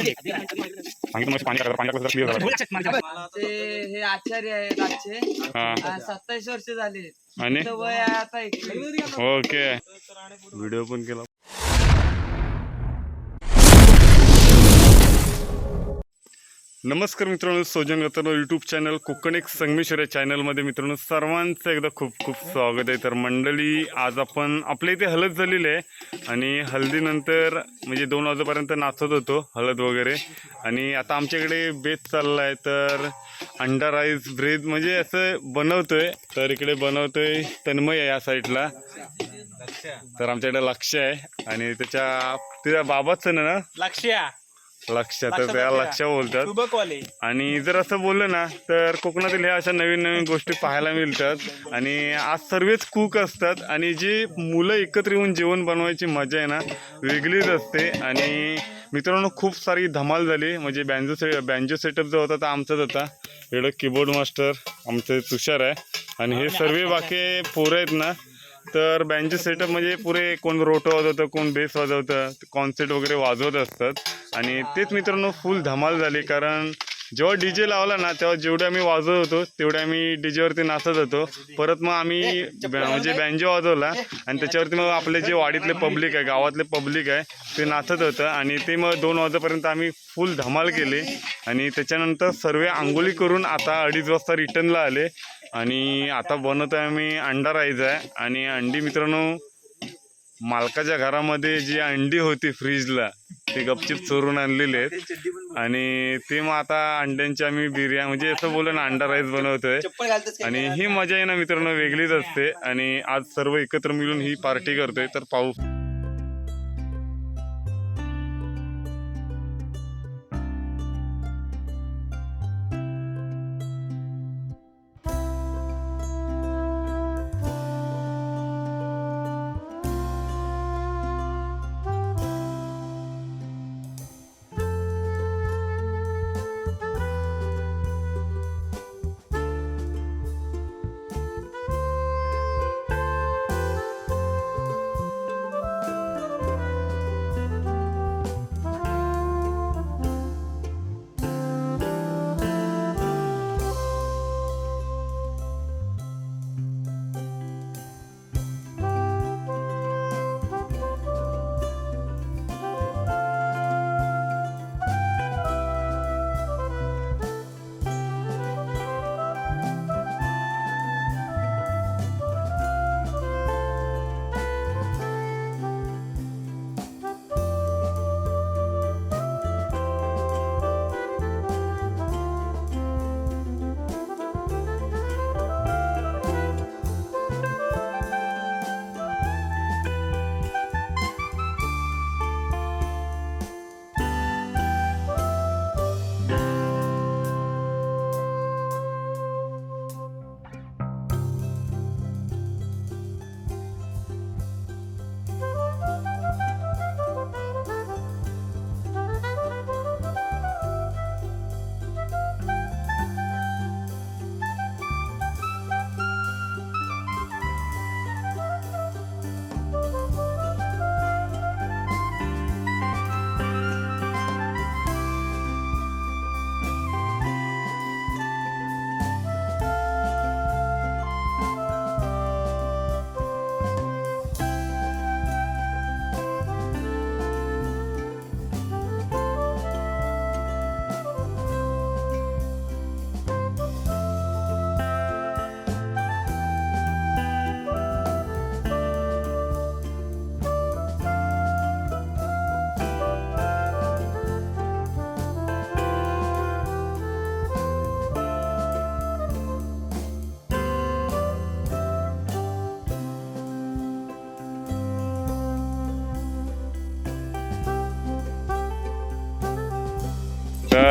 सांगितलं मग पाणी. टाकायचं, पाणी टाकलं क्लिअर झालं. ते हे आचार्य आहेत आजचे हा. सत्तावीस वर्ष झाली. आणि? तर वय आहे आता एकवीस. ओके. व्हिडिओ पण केला. नमस्कार मित्रांनो सोजन गतनो यूट्यूब चॅनल कोकण एक संगमेश्वर या चॅनलमध्ये मित्रांनो सर्वांचं एकदा खूप खूप स्वागत आहे. तर मंडळी आज आपण आपल्या इथे हळद झालेली आहे आणि हळदीनंतर म्हणजे दोन वाजेपर्यंत नाचत होतो हळद वगैरे. आणि आता आमच्याकडे बेत चालला आहे तर अंडा राईस ब्रेड म्हणजे असं बनवतोय तर इकडे बनवतोय तन्मय आहे या साईडला तर आमच्याकडे लक्ष आहे आणि त्याच्या त्याच्या बाबाचं ना? लक्ष्या. लक्ष तर त्या लक्ष बोलतात. आणि जर असं बोललं ना तर कोकणातील ह्या अशा नवीन नवीन गोष्टी पाहायला मिळतात. आणि आज सर्वच कुक असतात. आणि जी मुलं एकत्र येऊन जेवण बनवायची मजा आहे ना वेगळीच असते. आणि मित्रांनो खूप सारी धमाल झाली. म्हणजे बँजो से बँजो सेटअप जो होता तो आमचाच होता. इकडं कीबोर्ड मास्टर आमचे तुषार आहे. आणि हे सर्व बाकी पोरं आहेत ना तर बँजो सेटअप म्हणजे पुरे कोण रोटो वाजवतं कोण बेस वाजवतं कॉन्सर्ट वगैरे वाजवत असतात. आणि तेच मित्रांनो फुल धमाल झाली. कारण जेव्हा डी जे लावला ना तेव्हा जेवढे आम्ही वाजवत होतो तेवढे आम्ही डी जेवरती नाचत होतो. परत मग आम्ही म्हणजे बँजो वाजवला आणि त्याच्यावरती मग आपले जे वाडीतले पब्लिक आहे गावातले पब्लिक आहे ते नाचत होतं. आणि ते मग दोन वाजेपर्यंत आम्ही फुल धमाल केली. आणि त्याच्यानंतर सर्व आंघोळी करून आता अडीच वाजता रिटर्नला आले. आणि आता बनवत आहे आम्ही अंडा राईस आहे. आणि अंडी मित्रांनो मालकाच्या घरामध्ये जी अंडी होती फ्रीजला ते गपचिप चोरून आणलेले आहेत. आणि ते मग आता अंड्यांची आम्ही बिर्याणी म्हणजे असं बोललं ना अंडा राईस बनवतोय. आणि ही मजा आहे ना मित्रांनो वेगळीच असते. आणि आज सर्व एकत्र मिळून ही पार्टी करतोय. तर पाहू.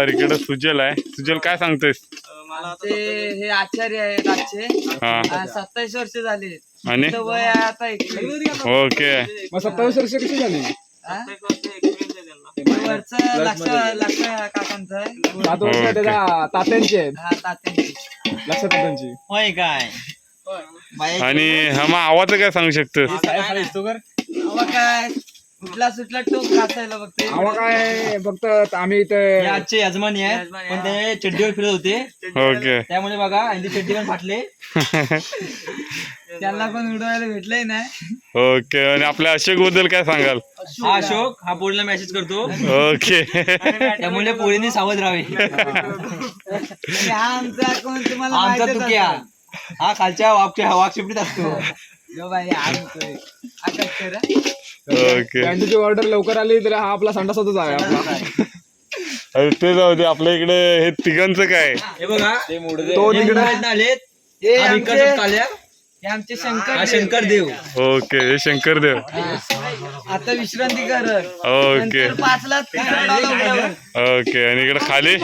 तर इकडे सुजल आहे. सुजल काय सांगतोयस? ते हे आचार्य आहेत आजचे. हा. सत्तावीस वर्ष झाली. आणि? वय आहे आता एकवीस. ओके. मग सत्तावीस वर्ष कशी झाली? हा? वरचं लक्ष लक्ष काकांचं. आहे सात वर्ष त्याच्या तात्यांची आहेत. हा तात्यांची. लक्ष तात्यांची. होय काय? आणि हा मग आवाज काय सांगू शकतो अहो काय? कुठला सुटला टोक घासायला बघते आवा काय फक्त आम्ही इथे हे आजचे यजमानी आहे यजमानी पण ते चड्डीवर फिरत होते. ओके. त्यामुळे बघा आणि चड्डी पण फाटले. त्यांना पण उडवायला भेटलंय नाही ओके आणि आपल्या अशोकबद्दल काय सांगाल? हा अशोक हा पोरीला मेसेज करतो. ओके. त्यामुळे पोरीने सावध राहावे. आणि हा आमचा कोण तुम्हाला आमचा माहितच तुक्या. असेल. हा खालच्या वाघच्या वाघशिपटीत असतो. ओके. ऑर्डर लवकर आली तर हा आपला संडासातच आहे आपला. अरे ते जाऊ दे आपल्या इकडे हे तिघांचं काय? हे. बघा तो तिकडे मुंबईतनं आलेत हे आमचे हे शंकर देव. शंकर देव ओके हे शंकरदेव. आता विश्रांती करत ओके. नंतर पाचला. ओके आणि इकडे खाली?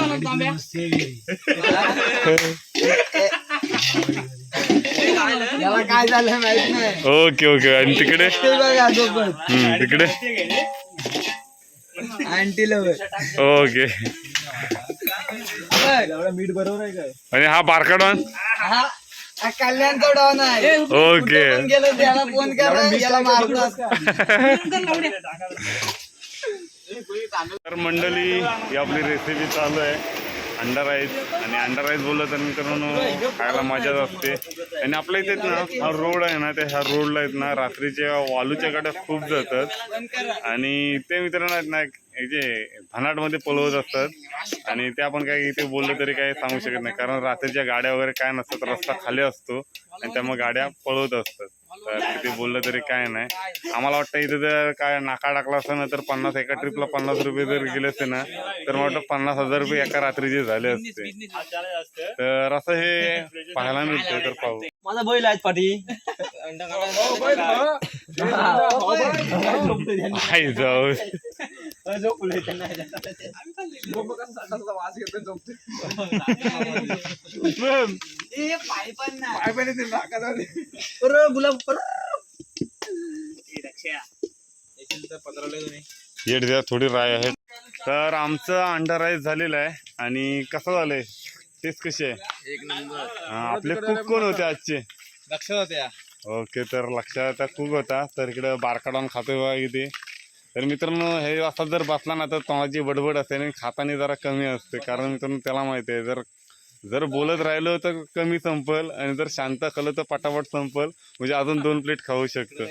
काय झालं माहीत नाही. Okay okay. आणि तिकडे? ते बघा सोबत. हम्म, तिकडे? Aunty lover. ओके. मीठ बरोबर आहे काय? आणि हा बारकाडॉन हा हा कल्याणचा डॉन आहे. ओके पण गेलं त्याला फोन करा याला मारतात तर मंडळी ही आपली रेसिपी चालू आहे. अंडा राईस आणि अंडा राईस बोललं तर करून खायला मजाच असते. आणि आपल्या इथे ना हा रोड आहे ना त्या ह्या रोडला आहेत ना रात्रीच्या वालूच्या गाड्या खूप जातात. आणि ते मित्रांनो आहेत ना जे भनाटमध्ये पळवत असतात आणि ते आपण काही इथे बोललं तरी काही सांगू शकत नाही. कारण रात्रीच्या गाड्या वगैरे काय नसतात रस्ता खाली असतो आणि त्यामुळे गाड्या पळवत असतात. तर तिथे बोललं तरी काय नाही. आम्हाला वाटतं इथे जर काय नाका टाकला असता ना तर पन्नास एका ट्रिपला पन्नास रुपये जर गेले असते ना तर मला वाटतं पन्नास हजार रुपये एका रात्रीचे झाले असते. तर असं हे पाहायला मिळतंय तर पाहू. माझा बैल आहेत पाठी आई वास झोपते. गुलाब येड द्या थोडी राय आहे. तर आमचं अंडा राईस झालेलं आहे. आणि कसं झालंय? तेच कशी आहे? एक नंबर. हा, आपले कुक कोण होते आजचे? लक्षात होत्या. ओके तर लक्षात कुक होता. तर इकडे बारकाडॉन खातोय बघा इथे. तर मित्रांनो हे असा जर बसला ना तर तोंडाची बडबड असते आणि खाताने जरा कमी असते. कारण मित्रांनो त्याला माहिती आहे जर जर बोलत राहिलो तर कमी संपल आणि जर शांत खाल्लं तर पटापट संपल. म्हणजे अजून दोन प्लेट खाऊ शकतो.